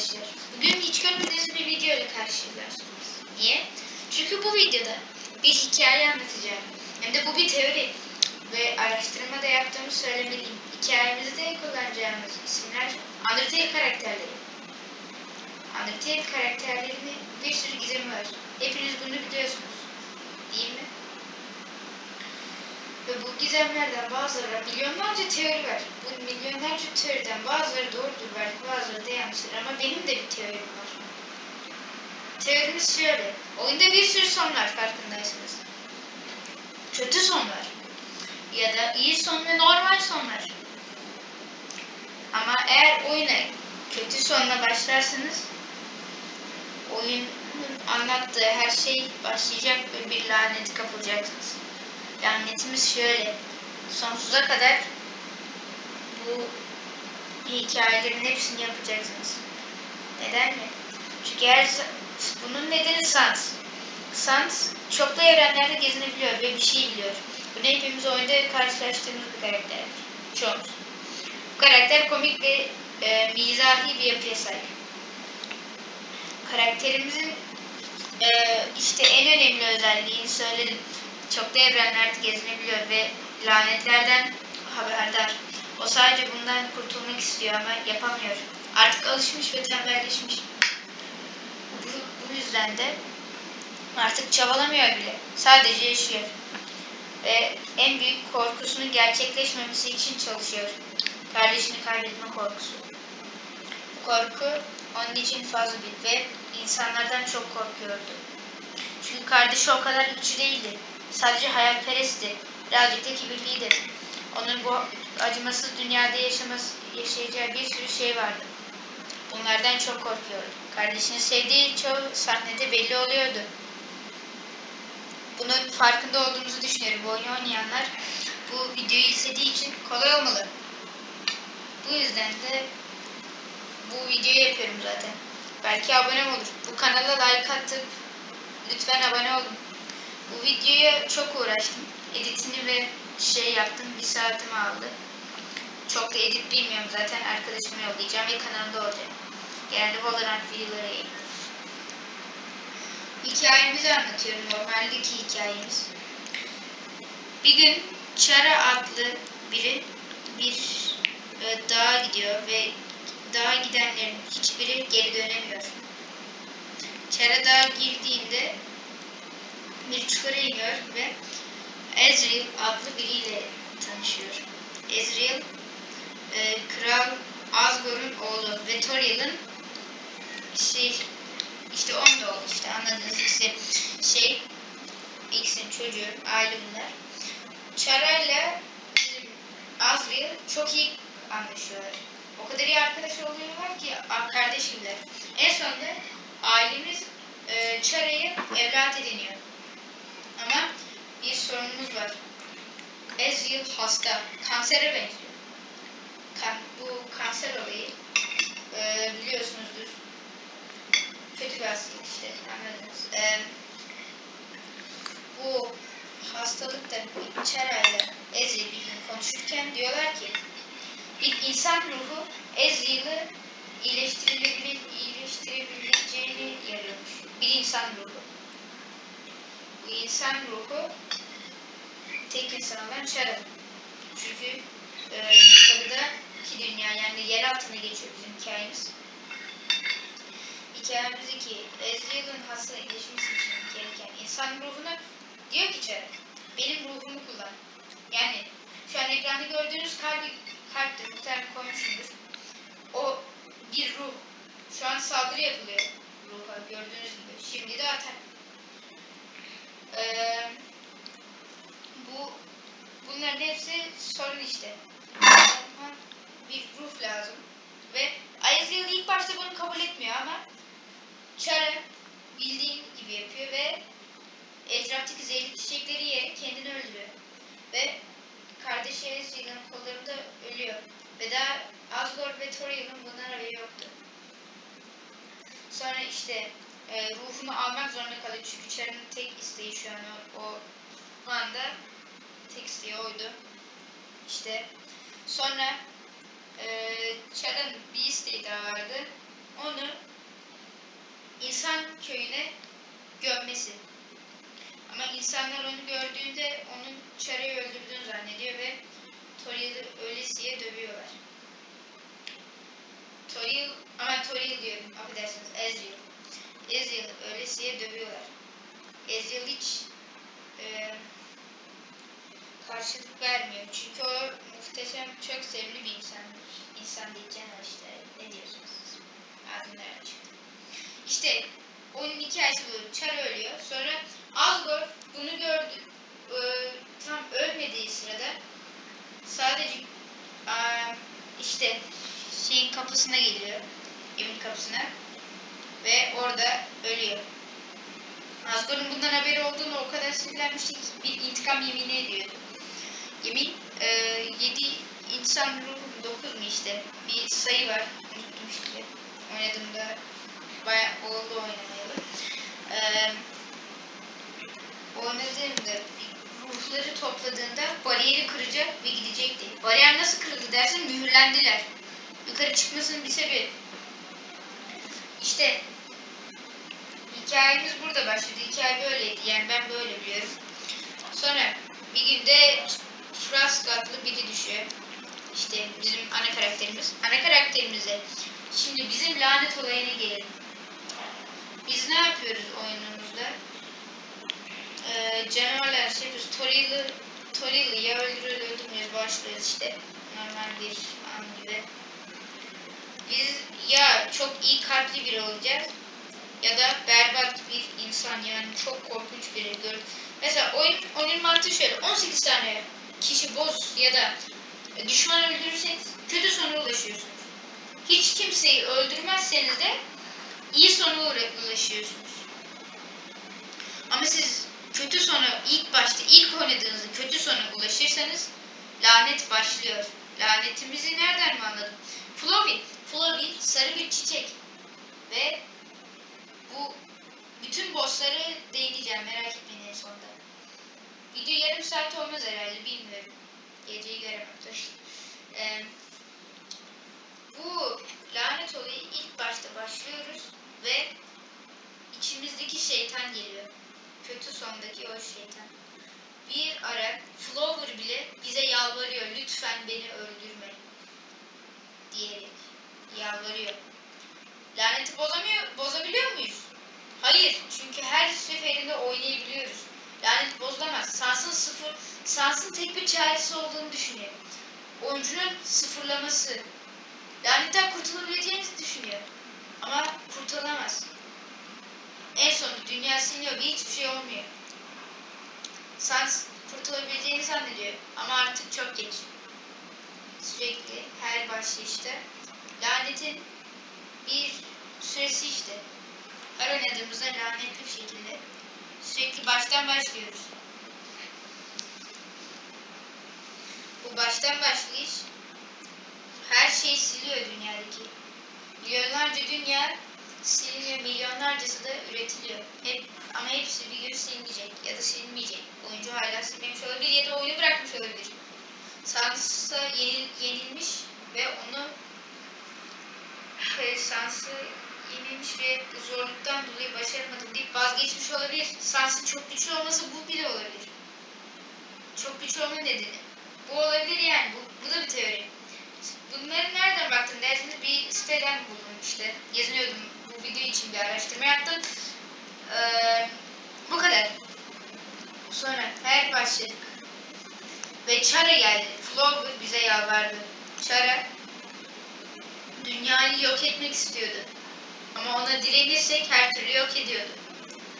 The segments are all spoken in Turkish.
arkadaşlar. Bugün hiç görmediğiniz bir video ile karşılaştınız. Niye? Çünkü bu videoda bir hikaye anlatacağım. Hem de bu bir teori. Ve araştırma da yaptığımı söylemeliyim. Hikayemizde kullanacağımız isimler Undertale karakterleri. Undertale karakterlerinin bir sürü gizemi var. Hepiniz bunu biliyorsunuz. Değil mi? Ve bu gizemlerden bazıları milyonlarca teori var. Bu milyonlarca teoriden bazıları doğrudur belki bazıları da yanlıştır ama benim de bir teorim var. Teorimiz şöyle. Oyunda bir sürü son var farkındaysanız. Kötü son var. Ya da iyi son ve normal son var. Ama eğer oyuna kötü sonla başlarsanız oyunun anlattığı her şey başlayacak ve bir lanete kapılacaksınız. Lanetimiz şöyle. Sonsuza kadar bu hikayelerin hepsini yapacaksınız. Neden mi? Çünkü her bunun nedeni Sans. Sans çoklu evrenlerde gezinebiliyor ve bir şey biliyor. Bunu hepimiz oyunda karşılaştığımız bir karakter. Çoğumuz. Bu karakter komik ve e, mizahi bir yapıya sahip. Karakterimizin e, işte en önemli özelliğini söyledim. Çoklu evrenlerde gezinebiliyor ve lanetlerden haberdar. O sadece bundan kurtulmak istiyor ama yapamıyor. Artık alışmış ve tembelleşmiş. Bu, bu yüzden de artık çabalamıyor bile. Sadece yaşıyor. Ve en büyük korkusunun gerçekleşmemesi için çalışıyor. Kardeşini kaybetme korkusu. Bu korku onun için fazla büyük ve insanlardan çok korkuyordu. Çünkü kardeşi o kadar güçlü değildi. Sadece hayalperestti. Birazcık da kibirliydi. Onun bu acımasız dünyada yaşaması, yaşayacağı bir sürü şey vardı. Bunlardan çok korkuyordu. Kardeşini sevdiği çoğu sahnede belli oluyordu. Bunun farkında olduğumuzu düşünüyorum. Bu oyunu oynayanlar bu videoyu izlediği için kolay olmalı. Bu yüzden de bu videoyu yapıyorum zaten. Belki abone olur. Bu kanala like atıp lütfen abone olun. Bu videoya çok uğraştım. Editini ve şey yaptım. Bir saatimi aldı. Çok da edit bilmiyorum zaten. Arkadaşıma yollayacağım ve kanalda olacak. Genelde Valorant videoları yayınlıyorum. Hikayemizi anlatıyorum. Normaldeki hikayemiz. Bir gün Chara adlı biri bir e, dağa gidiyor ve dağa gidenlerin hiçbiri geri dönemiyor. Chara dağa girdiğinde çukura iniyor ve Ezreal adlı biriyle tanışıyor. Ezreal e, Kral Asgor'un oğlu ve Toriel'in şey işte onun da oğlu işte anladığınız ikisi şey X'in çocuğu aile bunlar. Chara'yla Azrael çok iyi anlaşıyorlar. O kadar iyi arkadaş oluyorlar ki kardeş gibiler. En sonunda ailemiz e, Chara'yı evlat ediniyor. Ama bir sorunumuz var. Ezreal hasta. Kansere benziyor. Bu kanser olayı e, biliyorsunuzdur. Kötü bir hastalık işte anladınız. E, bu hastalıkta Çeray'la Ezreal bir gün konuşurken diyorlar ki bir insan ruhu Ezreal'ı iyileştirebilir, iyileştirebileceğini yarıyormuş. Bir insan ruhu. İnsan ruhu tek insan olan Chara. Çünkü e, yukarıda iki dünya yani yer altına geçiyor bizim hikayemiz. Hikayemizdeki Ezreal'ın hasta iyileşmesi için gereken insan ruhunu diyor ki Chara, benim ruhumu kullan. Yani şu an ekranda gördüğünüz kalbi, kalptir, muhtemelen koymuşumdur. O bir ruh. Şu an saldırı yapılıyor ruha gördüğünüz gibi. Şimdi de atar. Ee, bu bunların hepsi sorun işte. Bir ruh lazım. Ve Azazel ilk başta bunu kabul etmiyor ama Chara bildiğin gibi yapıyor ve etraftaki zehirli çiçekleri yiyerek kendini öldürüyor. Ve kardeşi Azazel'in kollarında ölüyor. Ve daha Asgore ve Toriel'in bundan haberi yoktu. Sonra işte e, ruhunu almak zorunda kalıyor. Çünkü Chara'nın tek isteği şu an o, anda tek isteği oydu. İşte sonra e, Chara'nın bir isteği daha vardı. onu insan köyüne gömmesi. Ama insanlar onu gördüğünde onun Chara'yı öldürdüğünü zannediyor ve Toriel'i ölesiye dövüyorlar. Toriel, ama Toriel diyorum, affedersiniz, Ezreal. Ezreal ölesiye dövüyorlar. Ezreal hiç e, karşılık vermiyor. Çünkü o muhteşem, çok sevimli bir insan. İnsan diyeceğim işte ne diyorsunuz? Ağzımdan çıktı. İşte oyunun hikayesi bu. Char ölüyor. Sonra Asgore bunu gördü. e, tam ölmediği sırada sadece e, işte şeyin kapısına geliyor. Evin kapısına. Ve orada ölüyor. Asgore'un bundan haberi olduğunu o kadar sinirlenmişti ki bir intikam yemini ediyordu. Yemin e, 7 insan ruhu 9 mu işte bir sayı var. Unuttum işte. Oynadığımda bayağı oldu oynamayalı. E, oynadığımda ruhları topladığında bariyeri kıracak ve gidecekti. Bariyer nasıl kırıldı dersen mühürlendiler. Yukarı çıkmasının bir sebebi. İşte hikayemiz burada başladı. Hikaye böyleydi. Yani ben böyle biliyorum. Sonra bir günde Frask adlı biri düşüyor. İşte bizim ana karakterimiz. Ana karakterimize şimdi bizim lanet olayına gelelim. Biz ne yapıyoruz oyunumuzda? Ee, canavarlar şey yapıyoruz. Toriel'i Toriel'i ya öldürüyor öldürmüyoruz başlıyoruz işte. Normal bir an gibi. Biz ya çok iyi kalpli biri olacağız ya da berbat bir insan yani çok korkunç biri gör. Mesela oyun oyun mantığı şöyle 18 tane kişi boz ya da düşman öldürürseniz kötü sona ulaşıyorsunuz. Hiç kimseyi öldürmezseniz de iyi sona ulaşıyorsunuz. Ama siz kötü sona ilk başta ilk oynadığınızda kötü sona ulaşırsanız lanet başlıyor. Lanetimizi nereden mi anladım? Flovi. Flovi sarı bir çiçek. Ve bu bütün bossları değineceğim merak etmeyin en sonunda. Video yarım saat olmaz herhalde bilmiyorum. Geceyi göremem tabii. Ee, bu lanet olayı ilk başta başlıyoruz ve içimizdeki şeytan geliyor. Kötü sondaki o şeytan. Bir ara Flower bile bize yalvarıyor lütfen beni öldürme diyerek yalvarıyor. Laneti bozamıyor, bozabiliyor muyuz? Hayır, çünkü her seferinde oynayabiliyoruz. Lanet bozulamaz. Sansın sıfır, Sansın tek bir çaresi olduğunu düşünüyor. Oyuncunun sıfırlaması. Lanetten kurtulabileceğinizi düşünüyor. Ama kurtulamaz. En sonunda dünya siliniyor ve hiçbir şey olmuyor. Sans kurtulabileceğini zannediyor ama artık çok geç. Sürekli her başlayışta lanetin bir süresi işte. Her oynadığımızda lanetli bir şekilde sürekli baştan başlıyoruz. Bu baştan başlayış her şeyi siliyor dünyadaki. Milyonlarca dünya siliniyor, milyonlarcası da üretiliyor. Hep, ama hepsi bir gün silinecek ya da silinmeyecek. Oyuncu hala silmemiş olabilir ya da oyunu bırakmış olabilir. Sansa yenil, yenilmiş ve onu Sansa yenilmiş ve zorluktan dolayı başaramadım deyip vazgeçmiş olabilir. Sans'ın çok güçlü olması bu bile olabilir. Çok güçlü olma nedeni. Bu olabilir yani. Bu, bu da bir teori. Bunları nereden baktın derseniz bir siteden buldum işte. Geziniyordum bu video için bir araştırma yaptım. Ee, bu kadar. Sonra her başladık. Ve Chara geldi. Flower bize yalvardı. Chara dünyayı yok etmek istiyordu. Ama ona direnirsek her türlü yok ediyordu.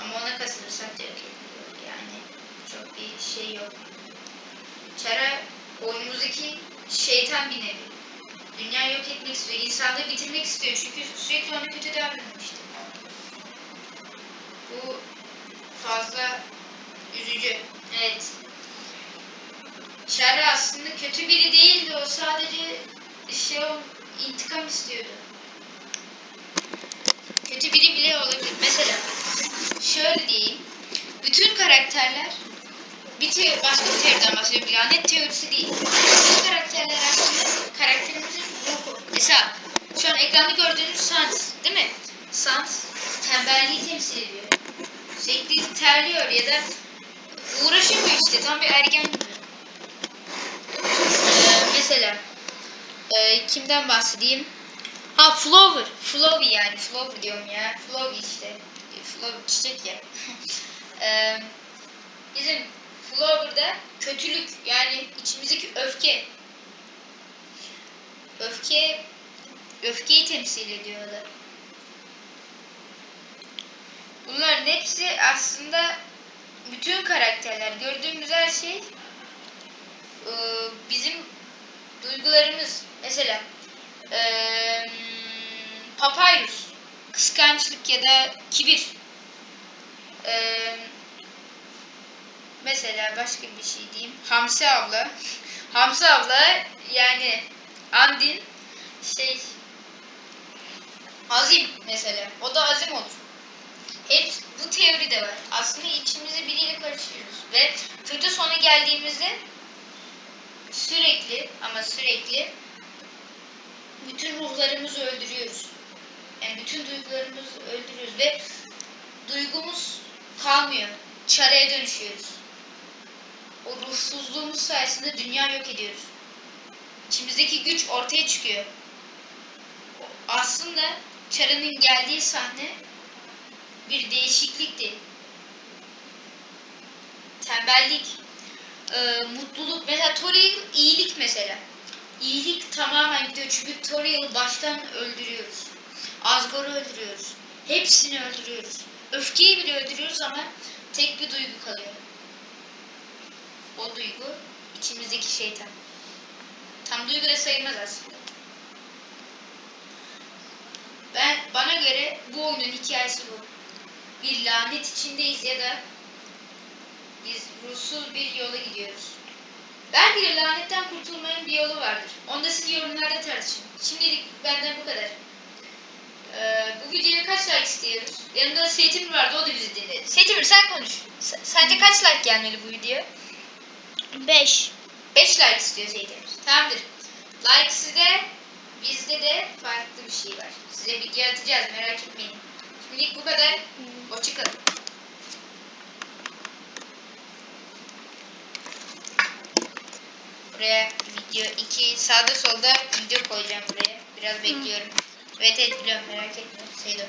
Ama ona kasılırsak da yok ediyordu. Yani çok bir şey yok. Chara oyunumuzdaki şeytan bir nevi. Dünyayı yok etmek istiyor. insanlığı bitirmek istiyor. Çünkü sürekli ona kötü davranmıştı. Bu fazla üzücü. Evet. Chara aslında kötü biri değildi. O sadece şey intikam istiyordu. Kötü biri bile olabilir. Mesela şöyle diyeyim. Bütün karakterler bir te başka bir teoriden bahsediyorum. Lanet teorisi değil. Bütün karakterler aslında karakterimizin ruhu. Mesela Şu an ekranda gördüğünüz Sans değil mi? Sans tembelliği temsil ediyor. Sürekli terliyor ya da uğraşamıyor işte tam bir ergen gibi. Mesela e, kimden bahsedeyim? Ha Flower. Flowy yani. Flower diyorum ya. Flowy işte. Flower çiçek ya. Ee, bizim Flower'da kötülük yani içimizdeki öfke. Öfke öfkeyi temsil ediyor o da. Bunların hepsi aslında bütün karakterler gördüğümüz her şey e, bizim duygularımız mesela e, papyrus kıskançlık ya da kibir e, mesela başka bir şey diyeyim Hamsi abla Hamsi abla yani Andin şey azim mesela o da azim olur hep bu teori de var. Aslında içimizi biriyle karıştırıyoruz. Ve kötü sona geldiğimizde sürekli ama sürekli bütün ruhlarımızı öldürüyoruz. Yani bütün duygularımızı öldürüyoruz ve duygumuz kalmıyor. Çareye dönüşüyoruz. O ruhsuzluğumuz sayesinde dünya yok ediyoruz. İçimizdeki güç ortaya çıkıyor. Aslında çarının geldiği sahne bir değişiklikti. Tembellik, e, mutluluk, mesela Toriel iyilik mesela. İyilik tamamen gidiyor çünkü Toriel'i baştan öldürüyoruz. Asgor'u öldürüyoruz. Hepsini öldürüyoruz. Öfkeyi bile öldürüyoruz ama tek bir duygu kalıyor. O duygu içimizdeki şeytan. Tam duygu da sayılmaz aslında. Ben bana göre bu oyunun hikayesi bu bir lanet içindeyiz ya da biz ruhsuz bir yola gidiyoruz. Belki de lanetten kurtulmanın bir yolu vardır. Onu da siz yorumlarda tartışın. Şimdilik benden bu kadar. Ee, bu videoya kaç like istiyoruz? Yanımda Seytimir vardı, o da bizi dinledi. Seytimir sen konuş. S- sence kaç like gelmeli bu video? 5. 5 like istiyor Seytimir. Tamamdır. Like sizde, bizde de farklı bir şey var. Size video atacağız, merak etmeyin. Şimdilik bu kadar. Hoşçakalın. Buraya video 2 sağda solda video koyacağım buraya. Biraz bekliyorum. Evet evet biliyorum merak etme. Seydo.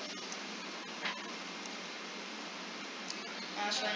Ondan sonra